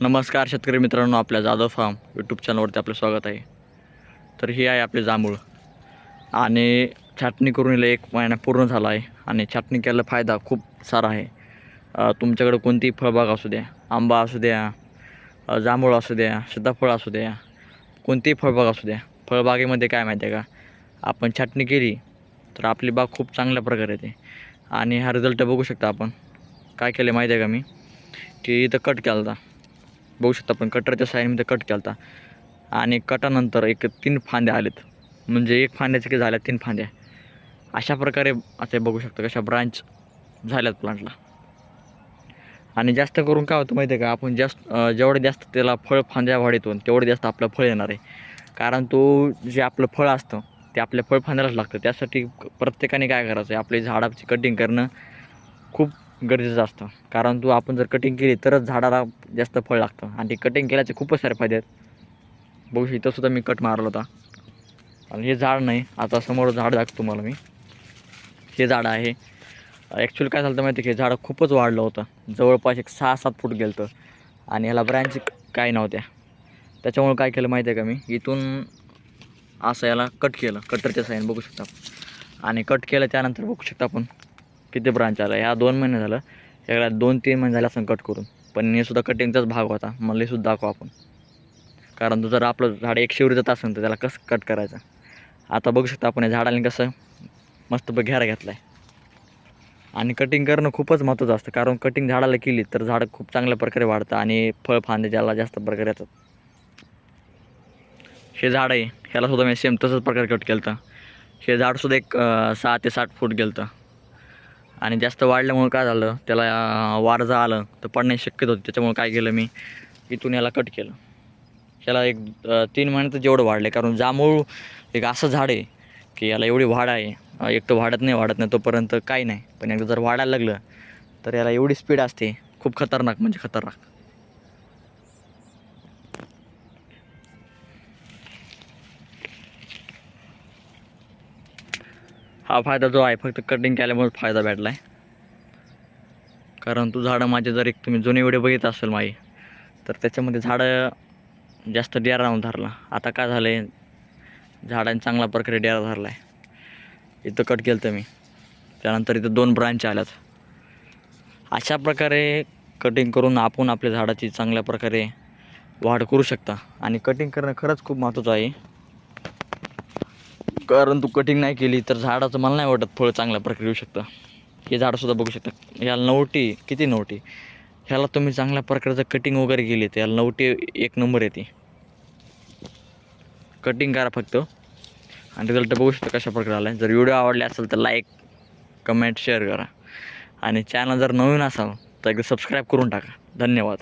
नमस्कार शेतकरी मित्रांनो आपल्या जाधव फार्म यूट्यूब चॅनलवरती आपलं स्वागत आहे. तर ही आहे आपले जांभूळ. आणि छाटणी करून हिला एक महिना पूर्ण झाला आहे आणि छाटणी केलेला फायदा खूप सारा आहे. तुमच्याकडे कोणतीही फळबाग असू द्या आंबा असू द्या जांभूळ असू द्या सीताफळ असू द्या कोणतीही फळबाग असू द्या फळबागेमध्ये काय माहिती आहे का? आपण छाटणी केली तर आपली बाग खूप चांगल्या प्रकारे येते. आणि हा रिझल्ट बघू शकता आपण. काय केलं माहिती आहे का मी? की इथं कट केला होता बघू शकता आपण कटरच्या साईडमध्ये कट केला होता आणि कटानंतर एक तीन फांद्या आलेत. म्हणजे एक फांद्याच्या की झाल्या तीन फांद्या. अशा प्रकारे आता बघू शकता कशा ब्रांच झाल्यात प्लांटला आणि जास्त करून काय होतं माहिती आहे का आपण जास्त जेवढे जास्त त्याला फळ फांद्या वाढीतून तेवढे जास्त आपलं फळ येणार आहे. कारण तो जे आपलं फळ असतं ते आपल्या फळ फांद्यालाच लागतं. त्यासाठी प्रत्येकाने काय करायचं आहे आपली झाडाची कटिंग करणं खूप गरजेचं असतं. कारण तू आपण जर कटिंग केली तरच झाडाला जास्त फळ लागतं. आणि कटिंग केल्याचे खूपच सारे फायदे आहेत. बघू इथंसुद्धा सुद्धा मी कट मारला होता. आणि हे झाड नाही आता समोर झाड दाखवतो तुम्हाला मी. हे झाड आहे. ॲक्च्युली काय झालं माहिती आहे की? हे झाड खूपच वाढलं होतं. जवळपास एक सहा सात फूट गेलं होतं आणि ह्याला ब्रँच काय नव्हत्या. त्याच्यामुळे काय केलं माहिती आहे का मी? इथून असं याला कट केलं. कटरच्या साईन बघू शकता. आणि कट केलं त्यानंतर बघू शकता आपण. किती ब्रांच आला? ह्या दोन महिने झालं. याला दोन तीन महिने झाले असं कट करून. पण हे सुद्धा कटिंगचाच भाग होता. मला सुद्धा दाखवू आपण. कारण तो जर आपलं झाड एक शिवरीचं असेल तर त्याला कसं कट करायचं? आता बघू शकता आपण या झाडाने कसं मस्त घेरा घेतला आहे आणि कटिंग करणं खूपच महत्त्वाचं असतं. कारण कटिंग झाडाला केली तर झाडं खूप चांगल्या प्रकारे वाढतं आणि फळ फांदे ज्याला जास्त प्रकारे येतात. हे झाड आहे. ह्याला सुद्धा मी सेम तसंच प्रकारे कट केलं होतं हे झाडसुद्धा एक सहा ते साठ फूट गेलं होतं आणि जास्त वाढल्यामुळं काय झालं त्याला वारजा आलं तर पडण्याची शक्यता होती. त्याच्यामुळे काय केलं मी इथून याला कट केलं. त्याला एक तीन महिन्यात जेवढं वाढलं कारण जांभूळ एक असं झाड आहे की याला एवढी वाढ आहे. एक तर वाढत नाही वाढत नाही तोपर्यंत काही नाही. पण एकदा जर वाढायला लागलं तर याला एवढी स्पीड असते खूप खतरनाक म्हणजे खतरनाक. हा फायदा जो आहे फक्त कटिंग केल्यामुळे फायदा भेटला आहे कारण तू झाडं माझे जर एक तुम्ही जुने व्हिडिओ बघित असेल माझी तर त्याच्यामध्ये झाडं जास्त डेरा राहून धरला. आता काय झालं आहे झाडांनी चांगल्या प्रकारे डेरा धरला आहे इथं कट केलं तर मी. त्यानंतर इथं दोन ब्रांच आल्यात. अशा प्रकारे कटिंग करून आपण आपल्या झाडाची चांगल्या प्रकारे वाढ करू शकता. आणि कटिंग करणं खरंच खूप महत्त्वाचं आहे. कारण तू कटिंग नाही केली तर झाडाचं मला नाही वाटत फळ चांगल्या प्रकारे येऊ शकतं. हे झाडंसुद्धा बघू शकता. याला नवटी किती नवटी? ह्याला तुम्ही चांगल्या प्रकारचं कटिंग वगैरे केली तर याला नवटी एक नंबर येते. कटिंग करा फक्त. आणि रिझल्ट बघू शकता कशा प्रकारे आला आहे जर व्हिडिओ आवडले असेल तर लाईक कमेंट शेअर करा. आणि चॅनल जर नवीन असाल तर एकदा सबस्क्राईब करून टाका. धन्यवाद.